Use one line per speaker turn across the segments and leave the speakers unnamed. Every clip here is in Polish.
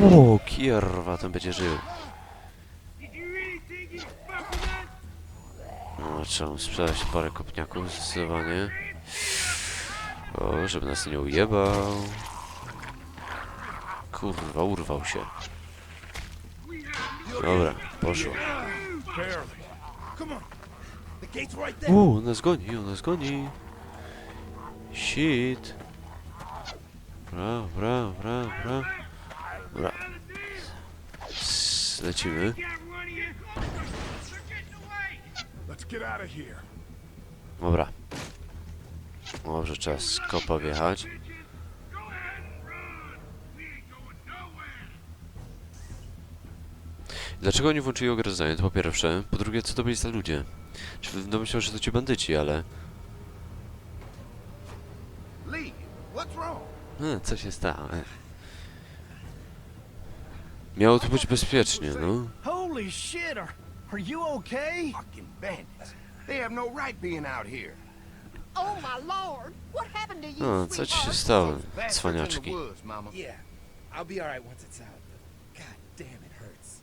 O, kierwa, ten będzie żył. No, trzeba mu sprzedać parę kopniaków, zdecydowanie. O, żeby nas nie ujebał. Kurwa, urwał się. Dobra, poszło. U, on nas goni, on nas goni. Shit. Bra, bra, bra. Bra. Lecimy. Dobra. Może trzeba z kopa wjechać. Dlaczego oni włączyli ogrodzenie? To po pierwsze. Po drugie, co to byli za ludzie? Czy no myślę, że to ci bandyci, ale... E, co się stało? Miało tu być bezpiecznie, no.
Holy shit, are, are you okay?
Fucking bandits. They have no right being out here.
Oh my lord! What happened to you,
No, co ci się stało, cwaniaczki?
Yeah, I'll be alright once it's out. But God damn, it hurts.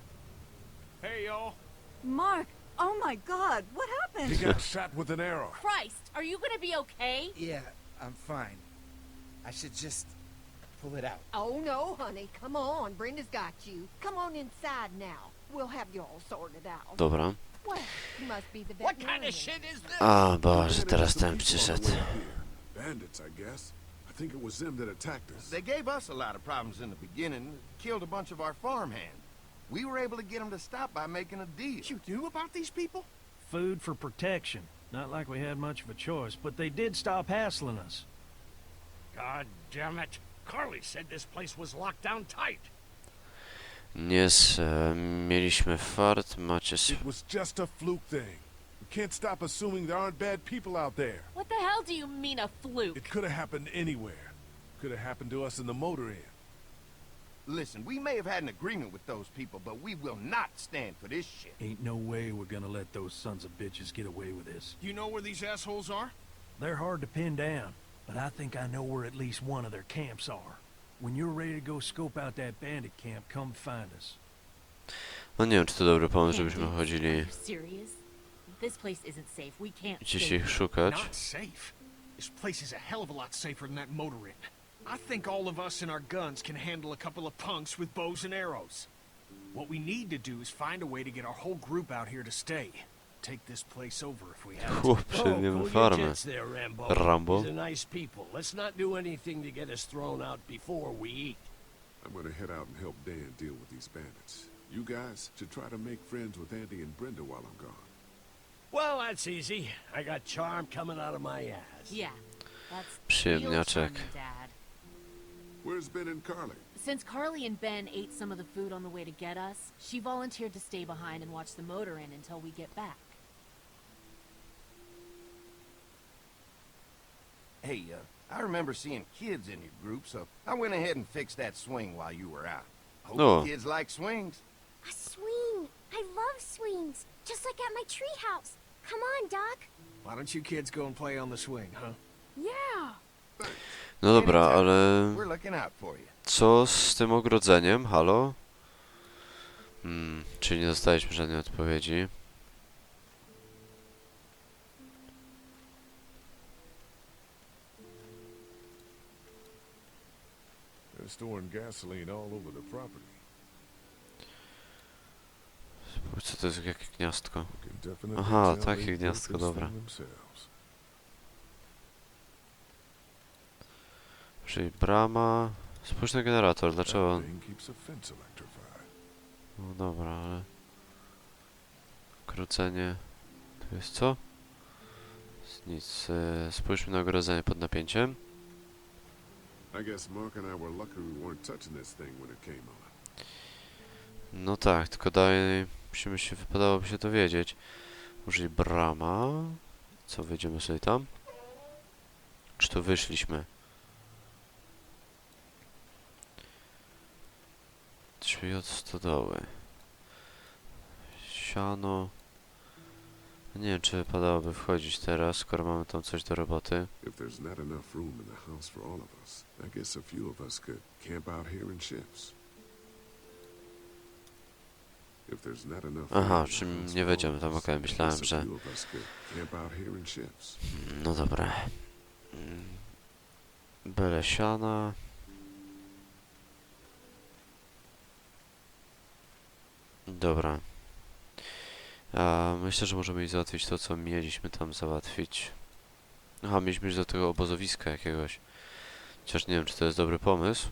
Hey, y'all.
Mark, oh my god, what
He
happened?
got shot with an arrow.
Christ, are you gonna be okay?
Yeah, I'm fine. I should just pull it out.
Oh no, honey. Come on. Brenda's got you. Come on inside now. We'll have you all sorted out.
Dobra.
Well, you must be the
What kind of shit is this?
A, Boże, teraz ten przyszedł.
Bandits, I guess. I think it was them that attacked us.
They gave us a lot of problems in the beginning. Killed a bunch of our farmhands. We were able to get them to stop by making a deal.
What you knew about these people? Food for protection. Not like we had much of a choice, but they did stop hassling us.
God damn it. Carly said this place was locked down tight.
Nie s- e, mieliśmy fart, macie
It was just a fluke thing. We can't stop assuming there aren't bad people out there.
What the hell do you mean a fluke?
It could have happened anywhere. Could have happened to us in the motor inn.
Listen, we may have had an agreement with those people, but we will not stand for this shit.
Ain't no way we're gonna let those sons of bitches get away with this.
You know where these assholes are?
They're hard to pin down, but I think I know where at least one of their camps are. When you're ready to go scope out that bandit camp, come find us.
No nie wiem, czy to dobry pomysł,
Can't
żebyśmy
do this.
chodzili
Are you serious? This place isn't safe. We can't
gdzieś
stay
ich
here.
szukać.
Not safe. This place is a hell of a lot safer than that motor inn. I think all of us and our guns can handle a couple of punks with bows and arrows. What we need to do is find a way to get our whole group out here to stay. Take this place over if we have to.
Chłop, przejmiemy farmę.
there, Rambo.
Rambo.
These are nice people. Let's not do anything to get us thrown out before we eat.
I'm gonna head out and help Dan deal with these bandits. You guys should try to make friends with Andy and Brenda while I'm gone.
Well, that's easy. I got charm coming out of my ass.
Yeah, that's
Przyjemniaczek.
real Dad.
Where's Ben and Carly?
Since Carly and Ben ate some of the food on the way to get us, she volunteered to stay behind and watch the motor in until we get back.
Hey, uh, I remember seeing kids in your group, so I went ahead and fixed that swing while you were out. Hope
Oh.
kids like swings.
A swing! I love swings! Just like at my treehouse. Come on, Doc.
Why don't you kids go and play on the swing, huh?
Yeah.
No dobra, ale co z tym ogrodzeniem? Halo? Hmm, czyli nie dostaliśmy żadnej odpowiedzi.
Storing gasoline all over the property.
Co to jest jakie gniazdko? Aha, takie
built
gniazdko, dobra. Czyli brama... Spójrz na generator, dlaczego on... No dobra, ale... Krócenie... Tu jest co? Nic. e, Spójrzmy na ogrodzenie pod napięciem.
I guess Mark and I were lucky we weren't touching this thing when it came on.
No tak, tylko dalej musimy się, wypadałoby się dowiedzieć. Może brama? Co, wyjdziemy sobie tam? Czy tu wyszliśmy? Drzwi od stodoły. Siano. Nie wiem, czy wypadałoby wchodzić teraz, skoro mamy tam coś do roboty.
If there's not enough room in the house for all of us, I guess a few of us could camp out here in shifts. If there's not enough
Aha,
let's
nie wejdziemy tam, okej,
At
myślałem, że...
shifts.
No dobra. Mm. Byle siana. Dobra. A myślę, że możemy iść załatwić to, co mieliśmy tam załatwić. Aha, mieliśmy iść do tego obozowiska jakiegoś. Chociaż nie wiem, czy to jest dobry pomysł.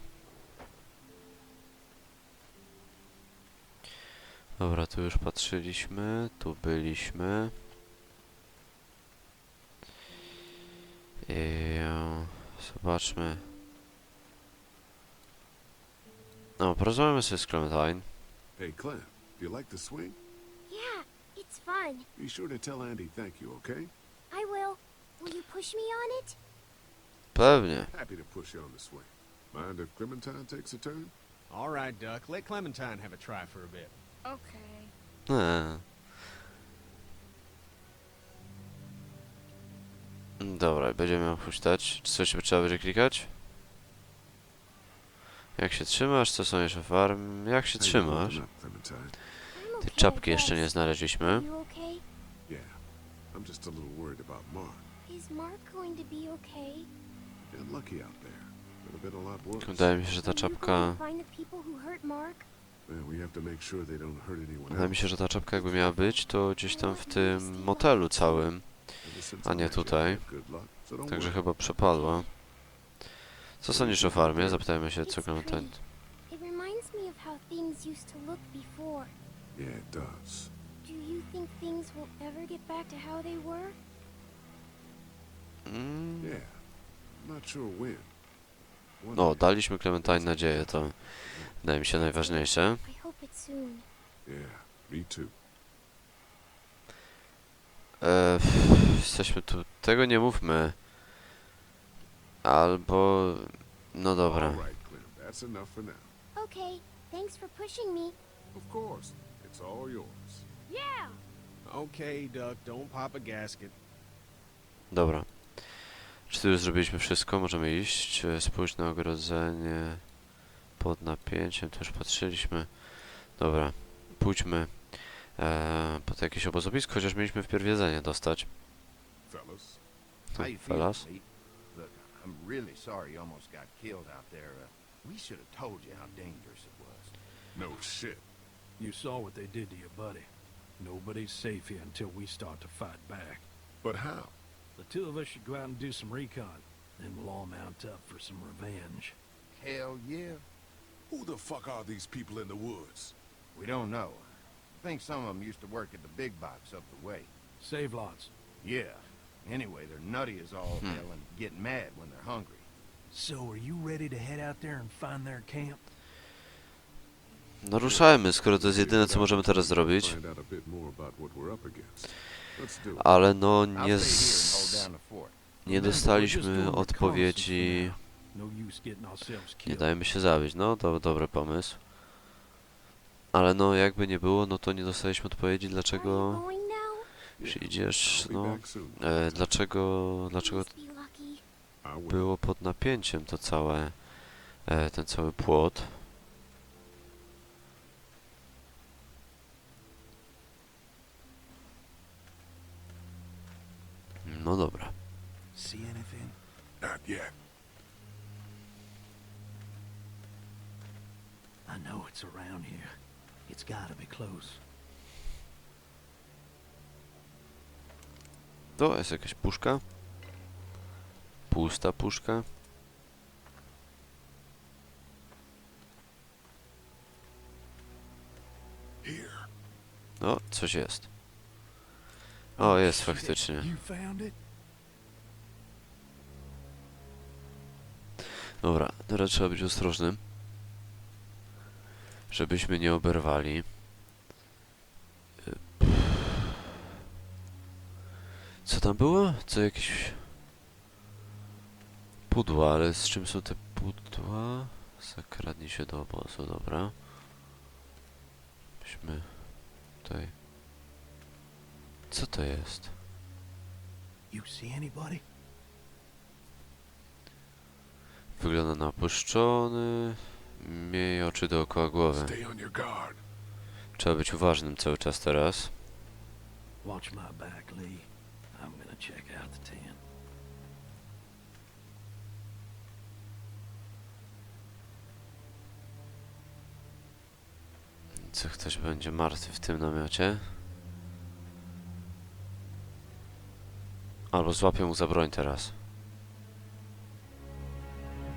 Dobra, tu już patrzyliśmy, tu byliśmy. I zobaczmy. No, porozmawiamy sobie z Clementine.
Hey, Clem, do you like the swing?
Fun.
Be sure to tell Andy thank you, okay?
I will. Will you push me on it?
Pewnie.
Happy to push you on the swing. Mind if Clementine takes a turn?
All right, Duck. Let Clementine have a try for a bit.
Okay.
Eee. Dobra, będziemy ją puszczać. Czy coś trzeba będzie klikać? Jak się trzymasz? Co sądzisz o farm? Jak się
How you
trzymasz?
holding up, Clementine?
I'm
Te
okay,
czapki jeszcze nie znaleźliśmy.
Yeah, I'm just a little worried about Mark.
Is Mark going to be okay?
And Lucky out there. Could have been a lot worse.
Wydaje mi się, że ta czapka... Wydaje mi się, że ta czapka jakby miała być, to gdzieś tam w tym motelu całym. A nie tutaj. Także chyba przepadła. Co sądzisz o farmie? Zapytajmy się, co Clementine...
It reminds me of how things used to look before.
Yeah, it does.
Do you think things will ever get back to how they were?
Mm.
Yeah. I'm not sure when. One
No,
day.
daliśmy Clementine nadzieję, to wydaje mi się najważniejsze.
I hope it's soon.
Yeah, me too.
E, jesteśmy tu. Tego nie mówmy. Albo. No dobra.
All right, Clem. That's enough for now.
Okay, thanks for pushing me.
Of course. It's all yours.
Yeah!
Okay, Duck. Don't pop a gasket.
Dobra. Czy tu już zrobiliśmy wszystko? Możemy iść. E, Spójrz na ogrodzenie pod napięciem. Tu już patrzyliśmy. Dobra. Pójdźmy e, pod jakieś obozowisko, chociaż mieliśmy wpierw jedzenie dostać.
Fellas.
Feeling,
Fellas.
Look, I'm really sorry you almost got killed out there. Uh, we should have told you how dangerous it was.
No shit.
You saw what they did to your buddy. Nobody's safe here until we start to fight back.
But how?
The two of us should go out and do some recon. Then we'll all mount up for some revenge.
Hell yeah.
Who the fuck are these people in the woods?
We don't know. I think some of them used to work at the big box up the way.
Save lots.
Yeah. Anyway, they're nutty as all hmm. hell and get mad when they're hungry.
So are you ready to head out there and find their camp?
No ruszajmy, skoro to jest jedyne, co możemy teraz zrobić. Ale no nie, z... nie dostaliśmy odpowiedzi. Nie dajmy się zabić. No to dobry pomysł. Ale no jakby nie było, no to nie dostaliśmy odpowiedzi, dlaczego jeśli idziesz, no e, dlaczego, dlaczego było pod napięciem to całe, e, ten cały płot. No dobra.
See anything?
Not yet.
I know it's around here. It's gotta be close.
To jest jakaś puszka. Pusta puszka.
Here.
O, coś jest. O, jest faktycznie. Dobra, teraz trzeba być ostrożnym. Żebyśmy nie oberwali. Co tam było? Co jakieś... Pudła, ale z czym są te pudła? Zakradnij się do obozu, dobra. Myśmy tutaj... Co to jest?
You see anybody?
Wygląda na opuszczony. Miej oczy dookoła głowy. Trzeba być uważnym cały czas teraz.
Watch my back, Lee. I'm gonna check out the tent.
Co ktoś będzie martwy w tym namiocie? Albo złapię mu za broń teraz.